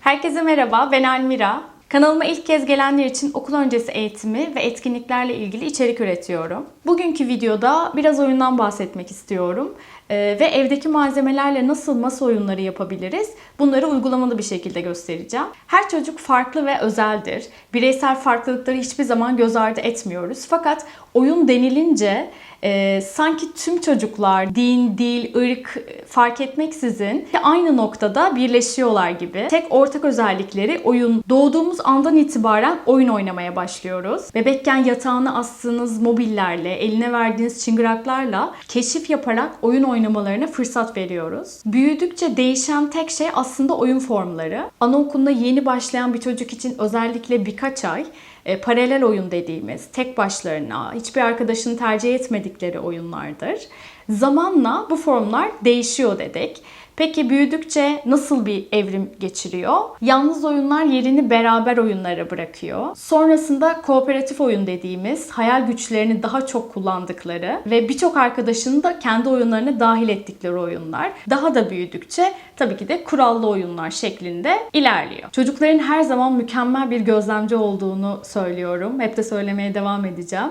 Herkese merhaba, ben Almira. Kanalıma ilk kez gelenler için okul öncesi eğitimi ve etkinliklerle ilgili içerik üretiyorum. Bugünkü videoda biraz oyundan bahsetmek istiyorum. Ee, ve evdeki malzemelerle nasıl masa oyunları yapabiliriz? Bunları uygulamalı bir şekilde göstereceğim. Her çocuk farklı ve özeldir. Bireysel farklılıkları hiçbir zaman göz ardı etmiyoruz. Fakat oyun denilince e, sanki tüm çocuklar din, dil, ırk fark etmeksizin aynı noktada birleşiyorlar gibi. Tek ortak özellikleri oyun. Doğduğumuz andan itibaren oyun oynamaya başlıyoruz. Bebekken yatağına astığınız mobillerle, eline verdiğiniz çıngıraklarla keşif yaparak oyun oynamalarına fırsat veriyoruz. Büyüdükçe değişen tek şey aslında oyun formları. Anaokuluna yeni başlayan bir çocuk için özellikle birkaç ay e, paralel oyun dediğimiz tek başlarına hiçbir arkadaşını tercih etmedikleri oyunlardır. Zamanla bu formlar değişiyor dedik. Peki büyüdükçe nasıl bir evrim geçiriyor? Yalnız oyunlar yerini beraber oyunlara bırakıyor. Sonrasında kooperatif oyun dediğimiz hayal güçlerini daha çok kullandıkları ve birçok arkadaşını da kendi oyunlarına dahil ettikleri oyunlar. Daha da büyüdükçe tabii ki de kurallı oyunlar şeklinde ilerliyor. Çocukların her zaman mükemmel bir gözlemci olduğunu söylüyorum. Hep de söylemeye devam edeceğim.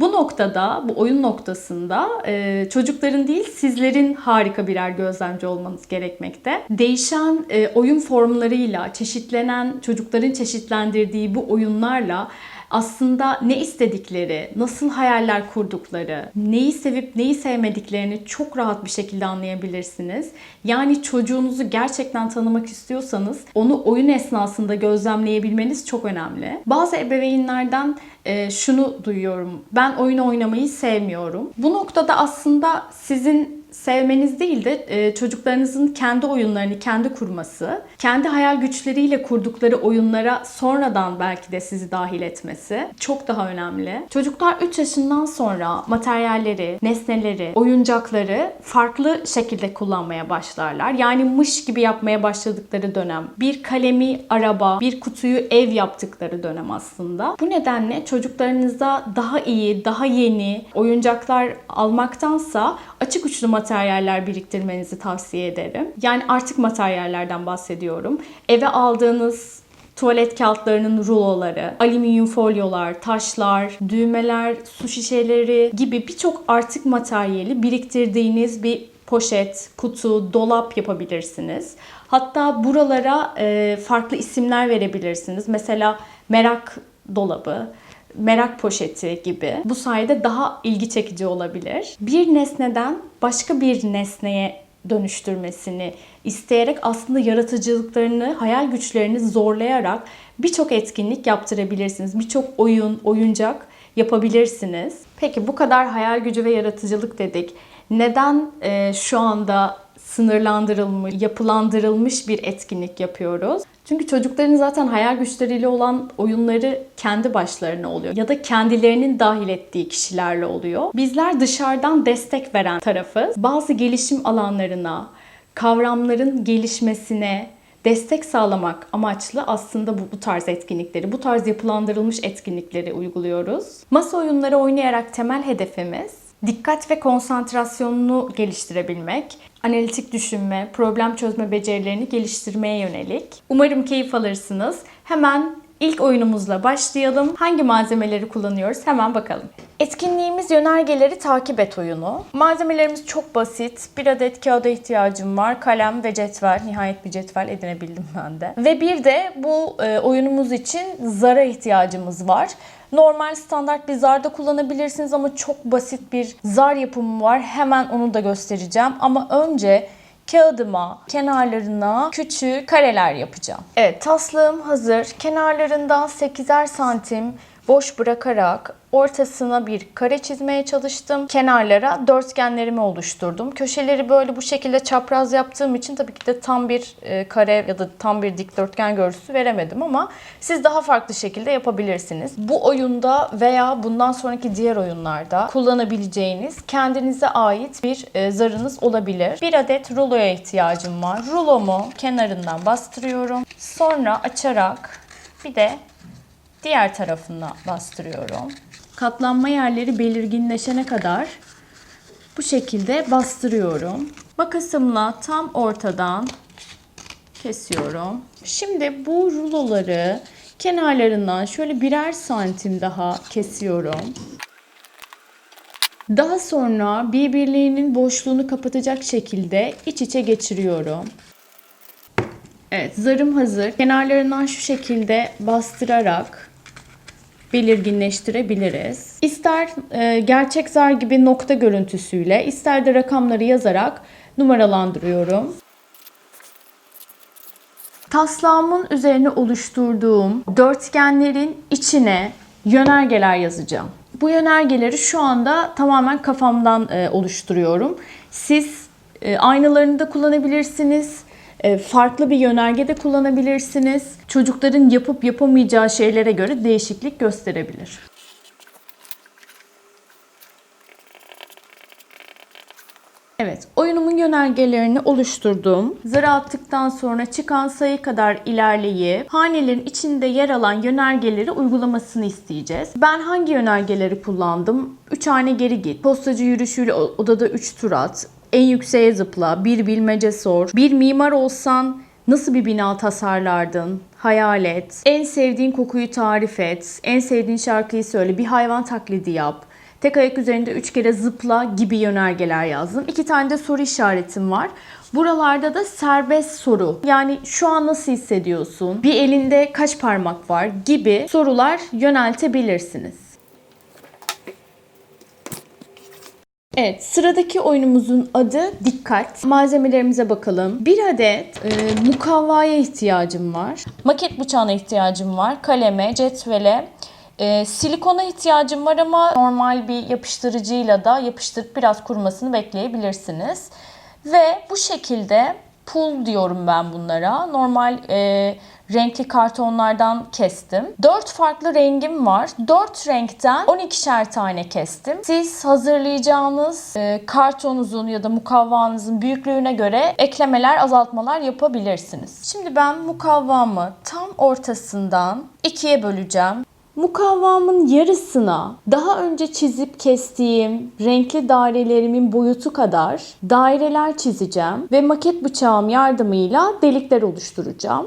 Bu noktada, bu oyun noktasında e, çocukların değil sizlerin harika birer gözlemci olmanız gerekmekte. Değişen e, oyun formlarıyla, çeşitlenen çocukların çeşitlendirdiği bu oyunlarla aslında ne istedikleri, nasıl hayaller kurdukları, neyi sevip neyi sevmediklerini çok rahat bir şekilde anlayabilirsiniz. Yani çocuğunuzu gerçekten tanımak istiyorsanız onu oyun esnasında gözlemleyebilmeniz çok önemli. Bazı ebeveynlerden e, şunu duyuyorum. Ben oyun oynamayı sevmiyorum. Bu noktada aslında sizin sevmeniz değil de e, çocuklarınızın kendi oyunlarını kendi kurması, kendi hayal güçleriyle kurdukları oyunlara sonradan belki de sizi dahil etmesi çok daha önemli. Çocuklar 3 yaşından sonra materyalleri, nesneleri, oyuncakları farklı şekilde kullanmaya başlarlar. Yani mış gibi yapmaya başladıkları dönem. Bir kalemi araba, bir kutuyu ev yaptıkları dönem aslında. Bu nedenle çocuklarınıza daha iyi, daha yeni oyuncaklar almaktansa açık uçlu materyaller biriktirmenizi tavsiye ederim. Yani artık materyallerden bahsediyorum. Eve aldığınız tuvalet kağıtlarının ruloları, alüminyum folyolar, taşlar, düğmeler, su şişeleri gibi birçok artık materyali biriktirdiğiniz bir poşet, kutu, dolap yapabilirsiniz. Hatta buralara farklı isimler verebilirsiniz. Mesela merak dolabı, merak poşeti gibi. Bu sayede daha ilgi çekici olabilir. Bir nesneden başka bir nesneye dönüştürmesini isteyerek aslında yaratıcılıklarını, hayal güçlerini zorlayarak birçok etkinlik yaptırabilirsiniz. Birçok oyun, oyuncak yapabilirsiniz. Peki bu kadar hayal gücü ve yaratıcılık dedik. Neden e, şu anda sınırlandırılmış, yapılandırılmış bir etkinlik yapıyoruz? Çünkü çocukların zaten hayal güçleriyle olan oyunları kendi başlarına oluyor ya da kendilerinin dahil ettiği kişilerle oluyor. Bizler dışarıdan destek veren tarafız. Bazı gelişim alanlarına, kavramların gelişmesine destek sağlamak amaçlı aslında bu, bu tarz etkinlikleri, bu tarz yapılandırılmış etkinlikleri uyguluyoruz. Masa oyunları oynayarak temel hedefimiz dikkat ve konsantrasyonunu geliştirebilmek, analitik düşünme, problem çözme becerilerini geliştirmeye yönelik. Umarım keyif alırsınız. Hemen ilk oyunumuzla başlayalım. Hangi malzemeleri kullanıyoruz hemen bakalım. Etkinliğimiz yönergeleri takip et oyunu. Malzemelerimiz çok basit. Bir adet kağıda ihtiyacım var. Kalem ve cetvel. Nihayet bir cetvel edinebildim ben de. Ve bir de bu e, oyunumuz için zara ihtiyacımız var. Normal standart bir zarda kullanabilirsiniz ama çok basit bir zar yapımı var. Hemen onu da göstereceğim. Ama önce kağıdıma, kenarlarına küçük kareler yapacağım. Evet taslağım hazır. Kenarlarından 8'er santim boş bırakarak ortasına bir kare çizmeye çalıştım. Kenarlara dörtgenlerimi oluşturdum. Köşeleri böyle bu şekilde çapraz yaptığım için tabii ki de tam bir e, kare ya da tam bir dikdörtgen görüntüsü veremedim ama siz daha farklı şekilde yapabilirsiniz. Bu oyunda veya bundan sonraki diğer oyunlarda kullanabileceğiniz kendinize ait bir e, zarınız olabilir. Bir adet ruloya ihtiyacım var. Rulomu kenarından bastırıyorum. Sonra açarak bir de diğer tarafına bastırıyorum. Katlanma yerleri belirginleşene kadar bu şekilde bastırıyorum. Makasımla tam ortadan kesiyorum. Şimdi bu ruloları kenarlarından şöyle birer santim daha kesiyorum. Daha sonra birbirlerinin boşluğunu kapatacak şekilde iç içe geçiriyorum. Evet zarım hazır. Kenarlarından şu şekilde bastırarak belirginleştirebiliriz. İster e, gerçek zar gibi nokta görüntüsüyle ister de rakamları yazarak numaralandırıyorum. Taslağımın üzerine oluşturduğum dörtgenlerin içine yönergeler yazacağım. Bu yönergeleri şu anda tamamen kafamdan e, oluşturuyorum. Siz e, aynalarını da kullanabilirsiniz. E, farklı bir yönerge de kullanabilirsiniz. Çocukların yapıp yapamayacağı şeylere göre değişiklik gösterebilir. Evet, oyunumun yönergelerini oluşturdum. Zarı attıktan sonra çıkan sayı kadar ilerleyip hanelerin içinde yer alan yönergeleri uygulamasını isteyeceğiz. Ben hangi yönergeleri kullandım? 3 hane geri git, postacı yürüyüşüyle odada 3 tur at, en yükseğe zıpla, bir bilmece sor, bir mimar olsan Nasıl bir bina tasarlardın? Hayal et. En sevdiğin kokuyu tarif et. En sevdiğin şarkıyı söyle. Bir hayvan taklidi yap. Tek ayak üzerinde üç kere zıpla gibi yönergeler yazdım. İki tane de soru işaretim var. Buralarda da serbest soru. Yani şu an nasıl hissediyorsun? Bir elinde kaç parmak var gibi sorular yöneltebilirsiniz. Evet, sıradaki oyunumuzun adı Dikkat. Malzemelerimize bakalım. Bir adet e, mukavvaya ihtiyacım var. Maket bıçağına ihtiyacım var. Kaleme, cetvele, e, silikona ihtiyacım var ama normal bir yapıştırıcıyla da yapıştırıp biraz kurumasını bekleyebilirsiniz. Ve bu şekilde pul diyorum ben bunlara. Normal e, renkli kartonlardan kestim. 4 farklı rengim var. 4 renkten 12'şer tane kestim. Siz hazırlayacağınız e, kartonunuzun ya da mukavvanızın büyüklüğüne göre eklemeler, azaltmalar yapabilirsiniz. Şimdi ben mukavvamı tam ortasından ikiye böleceğim. Mukavvamın yarısına daha önce çizip kestiğim renkli dairelerimin boyutu kadar daireler çizeceğim ve maket bıçağım yardımıyla delikler oluşturacağım.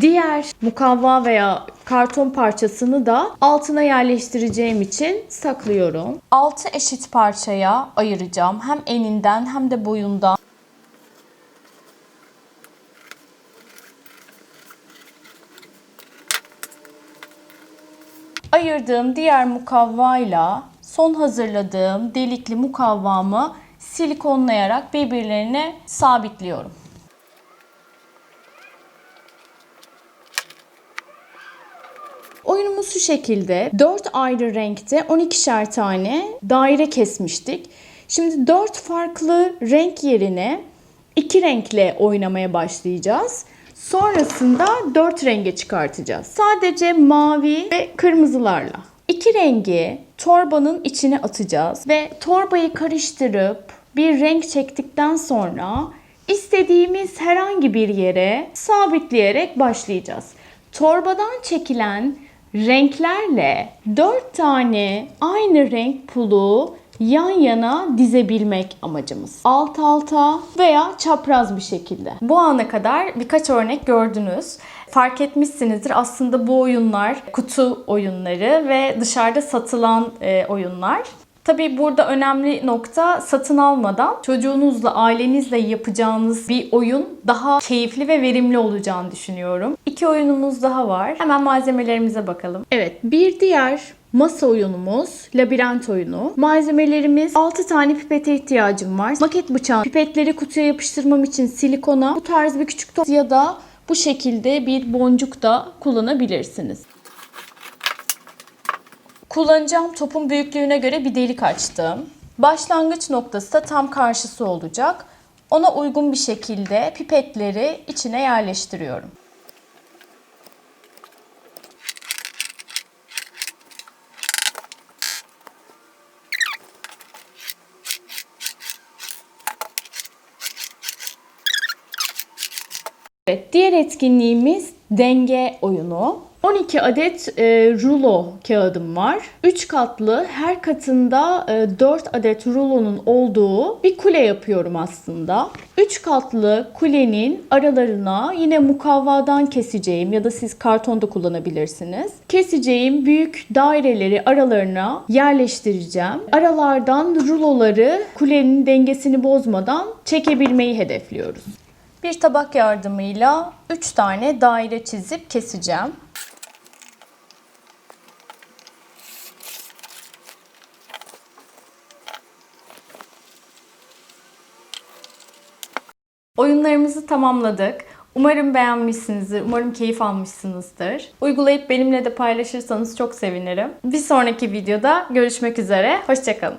Diğer mukavva veya karton parçasını da altına yerleştireceğim için saklıyorum. 6 eşit parçaya ayıracağım. Hem eninden hem de boyundan. Ayırdığım diğer mukavvayla son hazırladığım delikli mukavvamı silikonlayarak birbirlerine sabitliyorum. Oyunumuz şu şekilde. 4 ayrı renkte 12'şer tane daire kesmiştik. Şimdi 4 farklı renk yerine 2 renkle oynamaya başlayacağız. Sonrasında 4 renge çıkartacağız. Sadece mavi ve kırmızılarla. İki rengi torbanın içine atacağız ve torbayı karıştırıp bir renk çektikten sonra istediğimiz herhangi bir yere sabitleyerek başlayacağız. Torbadan çekilen renklerle 4 tane aynı renk pulu yan yana dizebilmek amacımız. Alt alta veya çapraz bir şekilde. Bu ana kadar birkaç örnek gördünüz. Fark etmişsinizdir aslında bu oyunlar kutu oyunları ve dışarıda satılan e, oyunlar. Tabii burada önemli nokta satın almadan çocuğunuzla, ailenizle yapacağınız bir oyun daha keyifli ve verimli olacağını düşünüyorum. İki oyunumuz daha var. Hemen malzemelerimize bakalım. Evet, bir diğer masa oyunumuz labirent oyunu. Malzemelerimiz 6 tane pipete ihtiyacım var. Maket bıçağı, pipetleri kutuya yapıştırmam için silikona, bu tarz bir küçük top ya da bu şekilde bir boncuk da kullanabilirsiniz. Kullanacağım topun büyüklüğüne göre bir delik açtım. Başlangıç noktası da tam karşısı olacak. Ona uygun bir şekilde pipetleri içine yerleştiriyorum. Evet, diğer etkinliğimiz denge oyunu. 12 adet e, rulo kağıdım var. 3 katlı her katında e, 4 adet rulonun olduğu bir kule yapıyorum aslında. 3 katlı kulenin aralarına yine mukavvadan keseceğim ya da siz kartonda kullanabilirsiniz. Keseceğim büyük daireleri aralarına yerleştireceğim. Aralardan ruloları kulenin dengesini bozmadan çekebilmeyi hedefliyoruz. Bir tabak yardımıyla 3 tane daire çizip keseceğim. Oyunlarımızı tamamladık. Umarım beğenmişsinizdir, umarım keyif almışsınızdır. Uygulayıp benimle de paylaşırsanız çok sevinirim. Bir sonraki videoda görüşmek üzere, hoşçakalın.